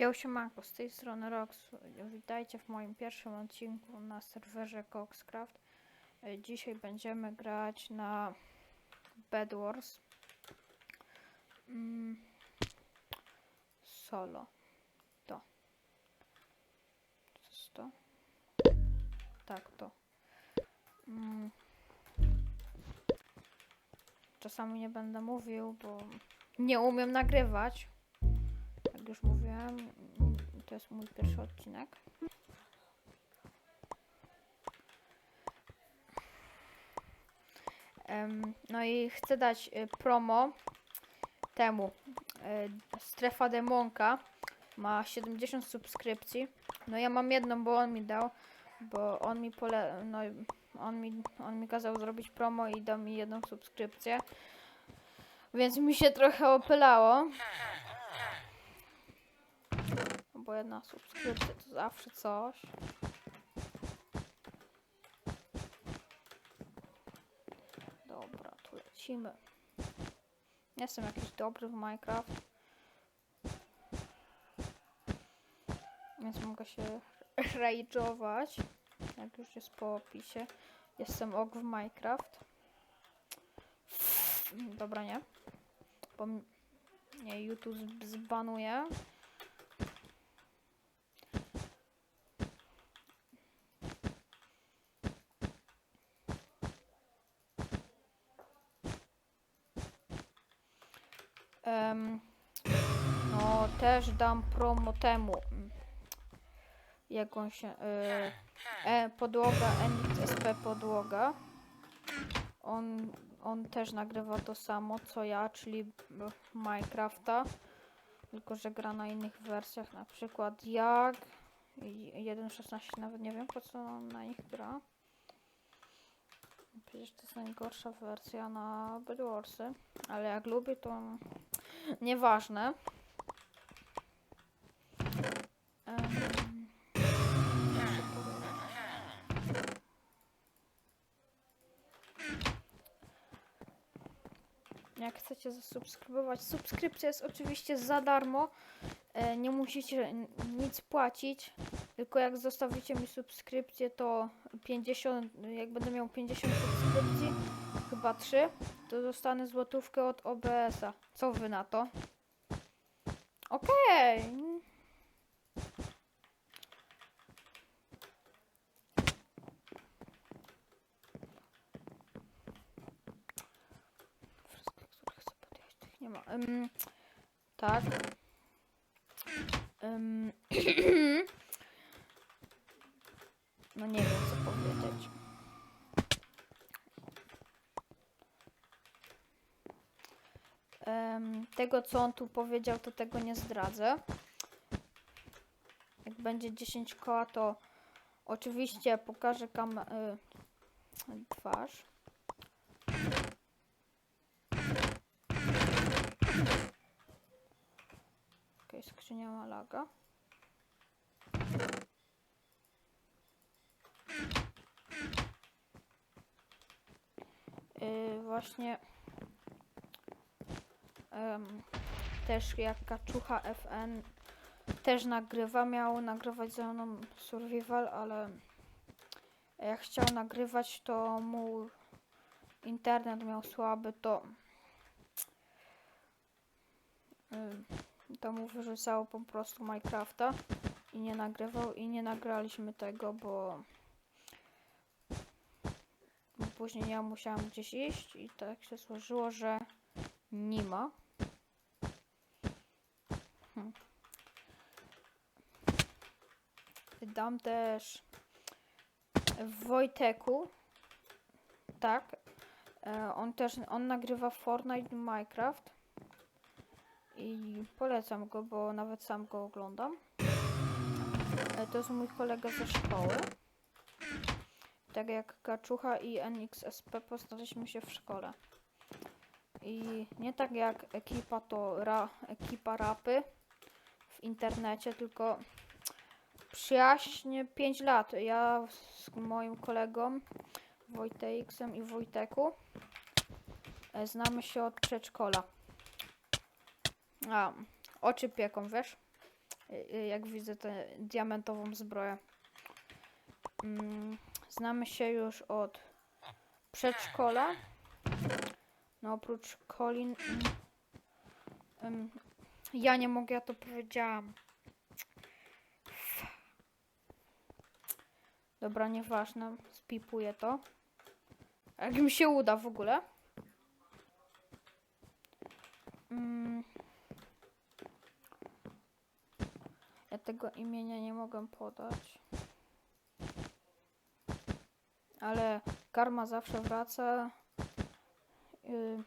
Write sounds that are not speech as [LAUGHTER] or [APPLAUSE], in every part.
Ja siemanko, z tej strony Rox. Witajcie w moim pierwszym odcinku na serwerze Coxcraft. E, Dzisiaj będziemy grać na Bed Wars. Mm, solo. To. Co jest to? Tak, to. Mm. Czasami nie będę mówił, bo nie umiem nagrywać. Już mówiłem, mm, to jest mój pierwszy odcinek. No i chcę dać y, promo temu. Y, Strefa Demonka ma 70 subskrypcji. No ja mam jedną, bo on mi dał, bo on mi pole... No, on mi, on mi kazał zrobić promo i dał mi jedną subskrypcję. Więc mi się trochę opylało. Bo jedna subskrypcja to zawsze coś. Dobra, tu lecimy. Jestem jakiś dobry w Minecraft. Więc mogę się [LAUGHS] rage'ować. Jak już jest po opisie. Jestem ok w Minecraft. Dobra, nie. Bo m- nie, YouTube zbanuje. Em, no, też dam promo temu. mm, Jak on się. E, e, podłoga, NXP podłoga. On, on też nagrywa to samo co ja, czyli Minecrafta. Tylko, że gra na innych wersjach, na przykład jak. i 1.16 nawet nie wiem po co on na nich gra. Przecież to jest najgorsza wersja na Bedwarsy. Ale jak lubię, to nieważne. Powiedzieć? Jak chcecie zasubskrybować, subskrypcja jest oczywiście za darmo. E, nie musicie nic płacić. Tylko jak zostawicie mi subskrypcję, to 50, jak będę miał 50 subskrypcji, chyba 3, to dostanę złotówkę od OBS-a. Co wy na to? Okej. Wszystkich, tak. [CLEARS THROAT] No nie wiem co powiedzieć. Tego co on tu powiedział, to tego nie zdradzę. Jak będzie 10 koła, to oczywiście pokażę kam y, twarz. Okej, skrzynia ma laga. Yy, właśnie też jak Kaczucha FN też nagrywa, miał nagrywać ze mną survival, ale jak chciał nagrywać, to mu internet miał słaby, to ym, to mu wyrzucało po prostu Minecrafta i nie nagrywał i nie nagraliśmy tego, bo bo później ja musiałam gdzieś iść i tak się złożyło, że nie ma. Hm. Dam też Wojteku. Tak. E, on też on nagrywa Fortnite Minecraft. I polecam go, bo nawet sam go oglądam. E, to jest mój kolega ze szkoły. Tak jak Kaczucha i NXSP poznaliśmy się w szkole. I nie tak jak ekipa to ra, ekipa rapy w internecie, tylko przyjaźń 5 lat. Ja z moim kolegą Wojtejksem i Wojteku e, znamy się od przedszkola. A, oczy pieką, wiesz? y, y, jak widzę tę diamentową zbroję. Mm, znamy się już od przedszkola. No oprócz Colin. mm, ym, ja nie mogę, ja to powiedziałam. Dobra, nieważne. Spipuję to. Jak mi się uda w ogóle. Mm. Ja tego imienia nie mogę podać. Ale karma zawsze wraca. Y,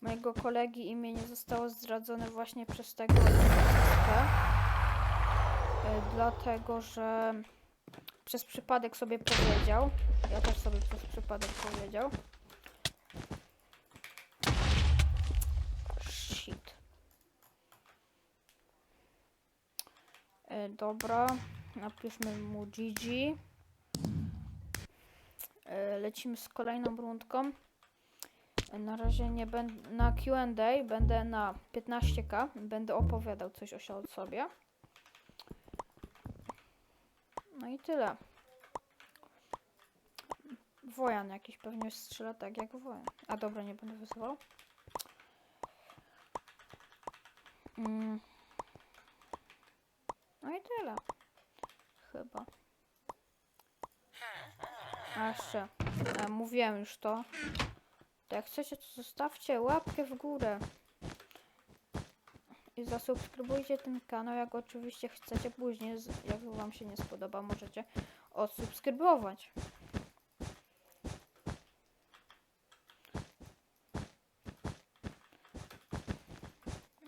mojego kolegi imię zostało zdradzone właśnie przez tego nazistę. Y, dlatego, że przez przypadek sobie powiedział. Ja też sobie przez przypadek powiedział. Dobra, napiszmy mu GG. E, lecimy z kolejną rundką. E, na razie nie będę na Q&A, będę na 15k, będę opowiadał coś o sobie. No i tyle. Wojan jakiś pewnie strzela tak jak wojan. A dobra, nie będę wyzywał. Mm. No i tyle. Chyba. A jeszcze, e, mówiłem już to. To jak chcecie, to zostawcie łapkę w górę. I zasubskrybujcie ten kanał, jak oczywiście chcecie później, jak wam się nie spodoba, możecie odsubskrybować.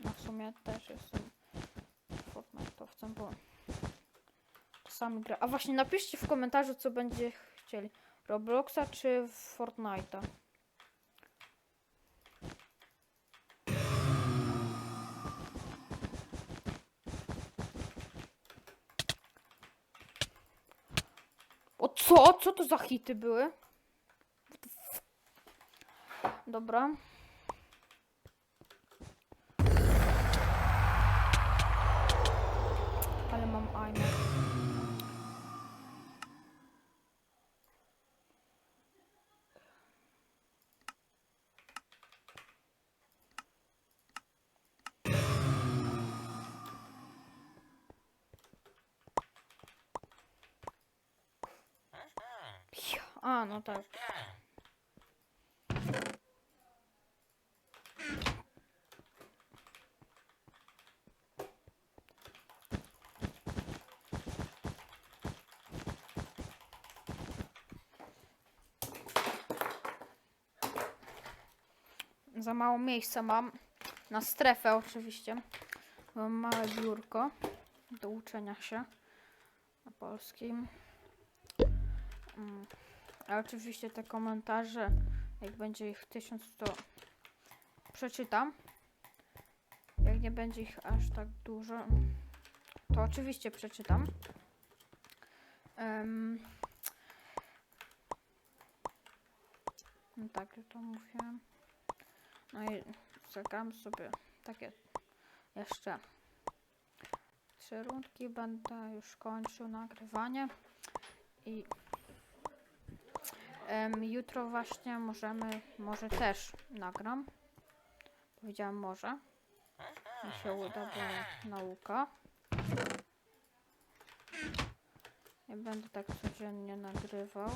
No w sumie też jestem Fortnite'owcem, bo czasami gra. A właśnie napiszcie w komentarzu, co będzie chcieli. Robloxa czy Fortnite'a. O co? Co to za hity były? Dobra. Ale mam aimę. Ja, A, no tak. Za mało miejsca mam. Na strefę oczywiście. Mam małe biurko do uczenia się na polskim. Mm. A oczywiście te komentarze, jak będzie ich tysiąc, to przeczytam. Jak nie będzie ich aż tak dużo, to oczywiście przeczytam. Em, no tak, to mówiłem. No i zagram sobie takie jeszcze trzy rundki. Będę już kończył nagrywanie. I em, jutro właśnie możemy, może też nagram. Powiedziałam może. Mi się uda, bo nauka. Nie będę tak codziennie nagrywał.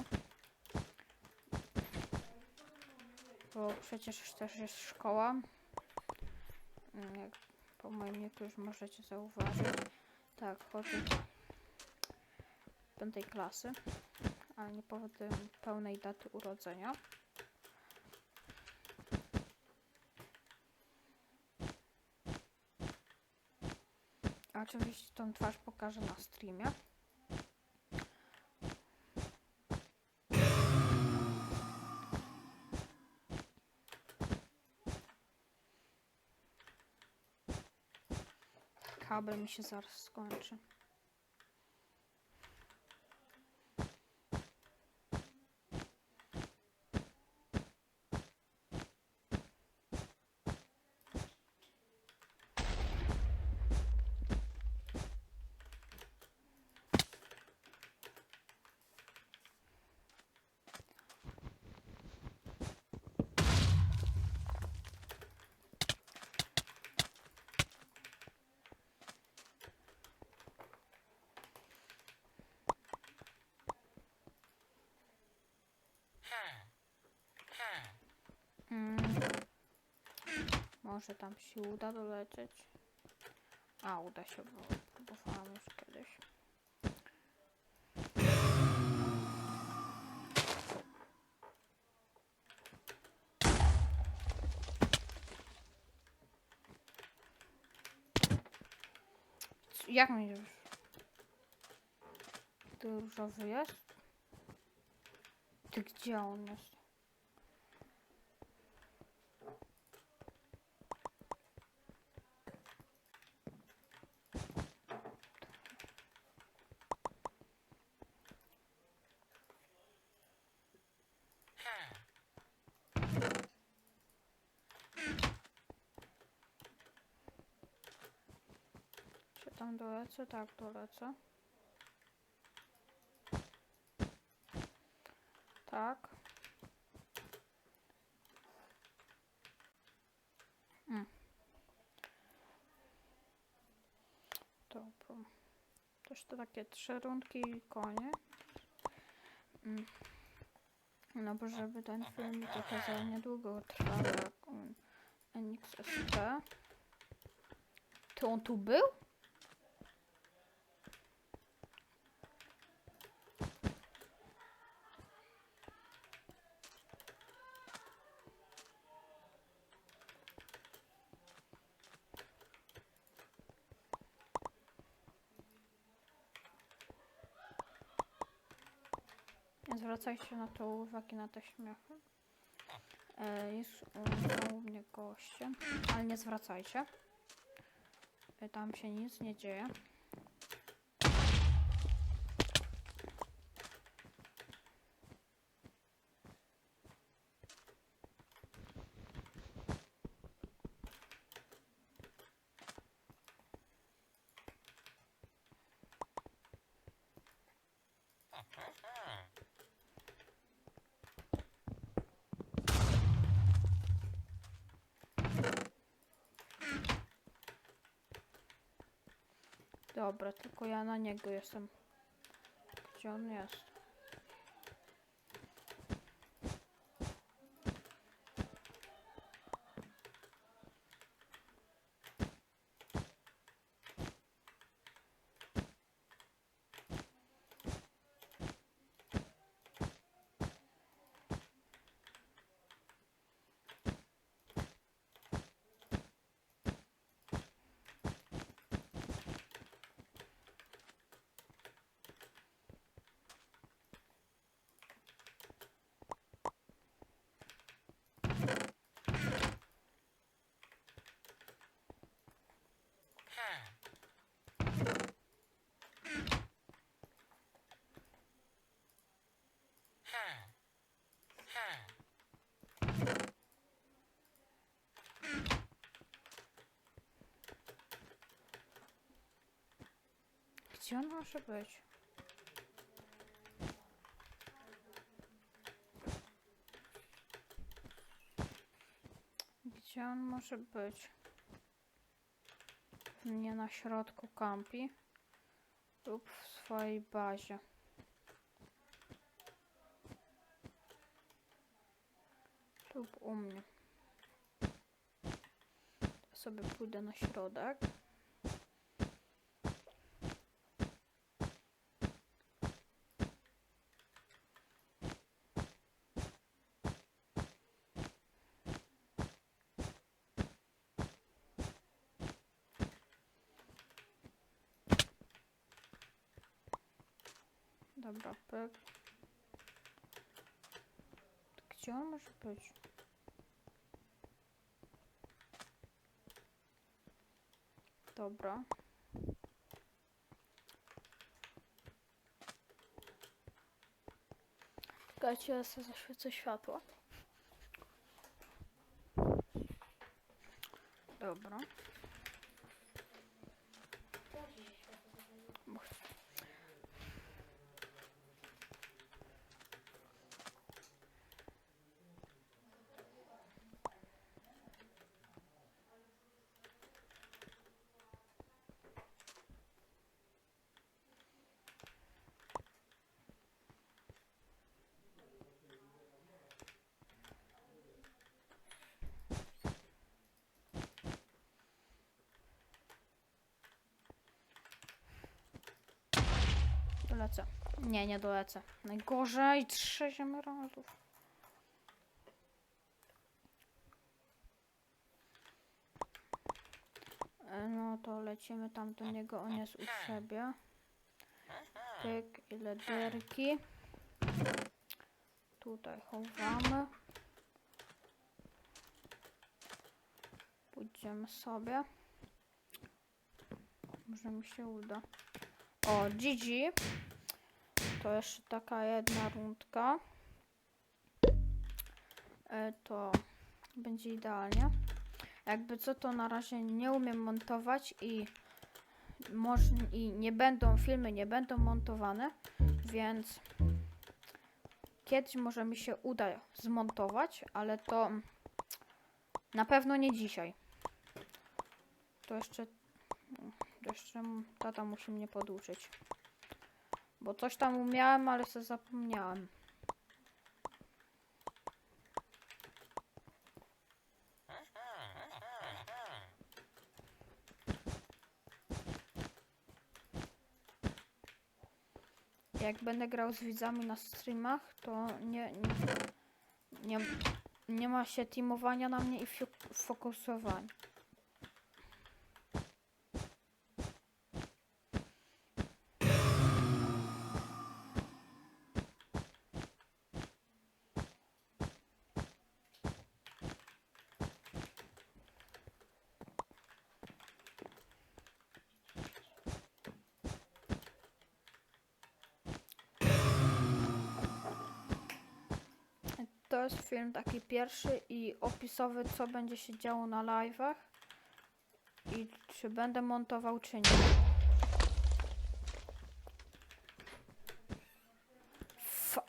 Bo przecież też jest szkoła. Mm, Jak po moim wieku już możecie zauważyć. Tak, chodzę do piątej klasy, ale nie powiem pełnej daty urodzenia. Oczywiście tą twarz pokażę na streamie. Kabel mi się zaraz skończy. Może tam się uda dolecieć. A, uda się, bo próbowałam już kiedyś. Jak już? Ty różowy jest? Ty gdzie on jest? Czy tam dolecę? Tak, dolecę. Tak. Mm. Dobra. Też to takie trzy rundki i koniec. Mm. No bo żeby ten film trochę za niedługo trwał jak NXSP. To on tu był? Zwracajcie na to uwagi, na te śmiechy. E, jest u, u mnie goście, ale nie zwracajcie. E, tam się nic nie dzieje. Dobra, tylko ja na niego jestem. Gdzie on jest? Gdzie on może być? Gdzie on może być? Nie na środku kampi lub w swojej bazie. Lub u mnie. Ja sobie pójdę na środek. Dobra, pyk. Gdzie on może być? Dobra. Czekajcie, ja sobie zaświecę światło. Dobra. Dolecę. Nie, nie dolecę. Najgorzej, trzech emeraldów. E, No to lecimy tam do niego, on jest u siebie. Pyk i lederki. Tutaj chowamy. Pójdziemy sobie. Może mi się uda. O, GG. To jeszcze taka jedna rundka. E, to będzie idealnie. Jakby co, to na razie nie umiem montować i, moż, i nie będą filmy, nie będą montowane, więc kiedyś może mi się uda zmontować, ale to na pewno nie dzisiaj. To jeszcze, jeszcze tata musi mnie poduczyć. Bo coś tam umiałem, ale sobie zapomniałem. Jak będę grał z widzami na streamach, to nie, nie, nie, nie ma się teamowania na mnie i fokusowania. To jest film taki pierwszy i opisowy, co będzie się działo na live'ach i czy będę montował, czy nie. Fuck.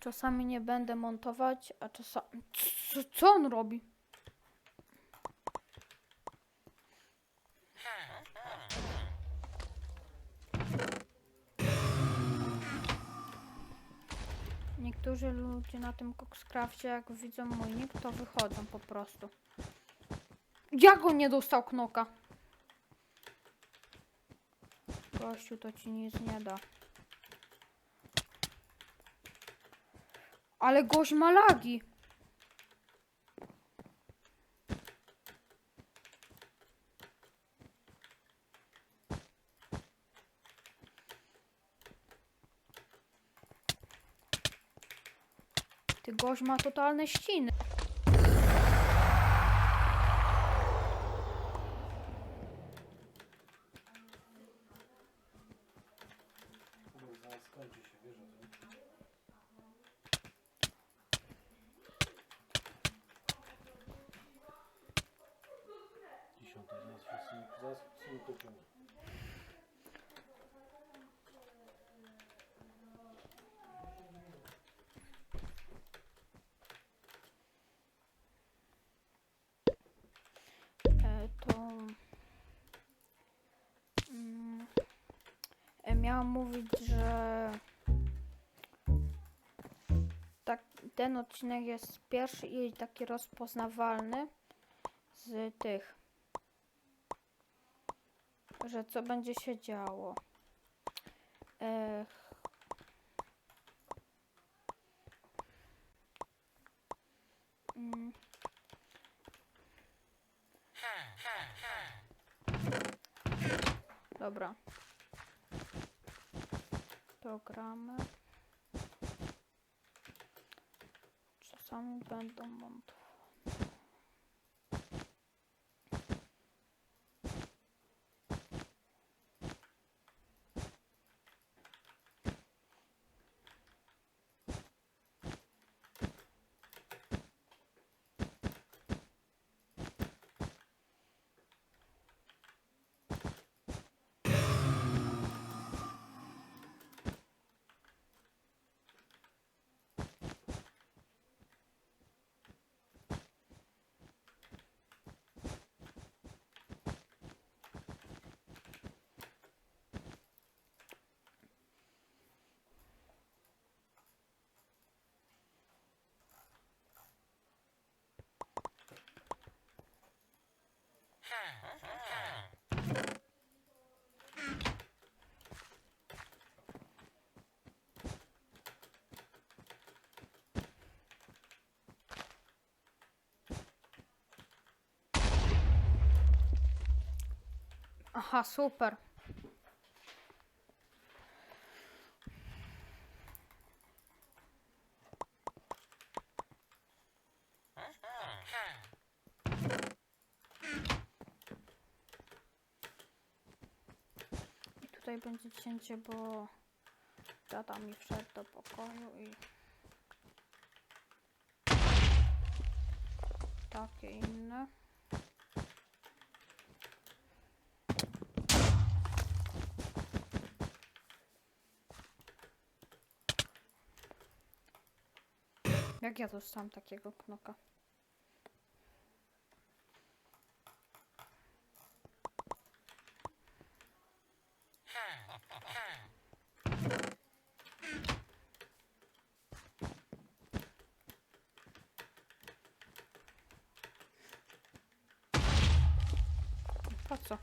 Czasami nie będę montować, a czasami... Co, co on robi? Niektórzy ludzie na tym Coxcrafcie, jak widzą mój nick, to wychodzą po prostu. Jak on nie dostał knoka? Gościu, to ci nic nie da. Ale gość ma lagi. Ty gość ma totalne ściny kupią. E, to... Mm, e, miałam mówić, że... Tak, ten odcinek jest pierwszy i taki rozpoznawalny z tych, że co będzie się działo. E, mm, Dobra. To gramy. Czasami będą montowane. Aha, super. Będzie cięcie, bo tata mi wszedł do pokoju i takie inne. Jak ja dostałam takiego knoka? Po co?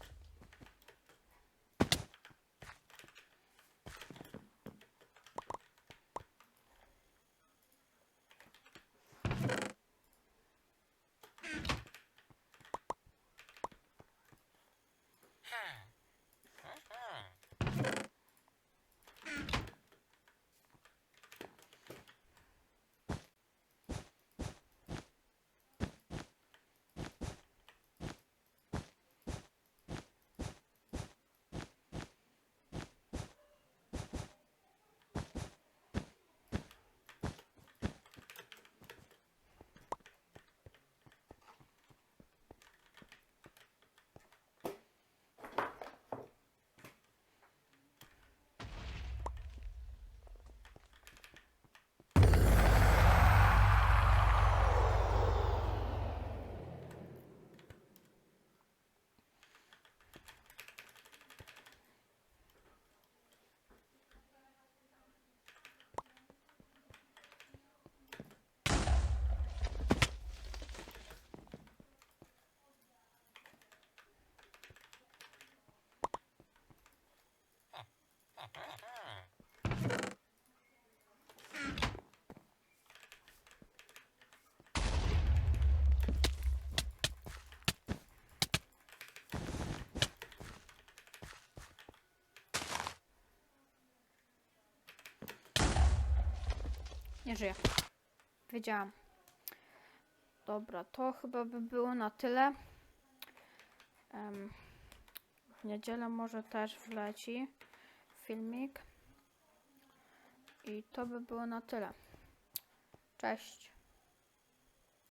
Nie żyje. Wiedziałam. Dobra, to chyba by było na tyle. Em, w niedzielę może też wleci filmik. I to by było na tyle. Cześć.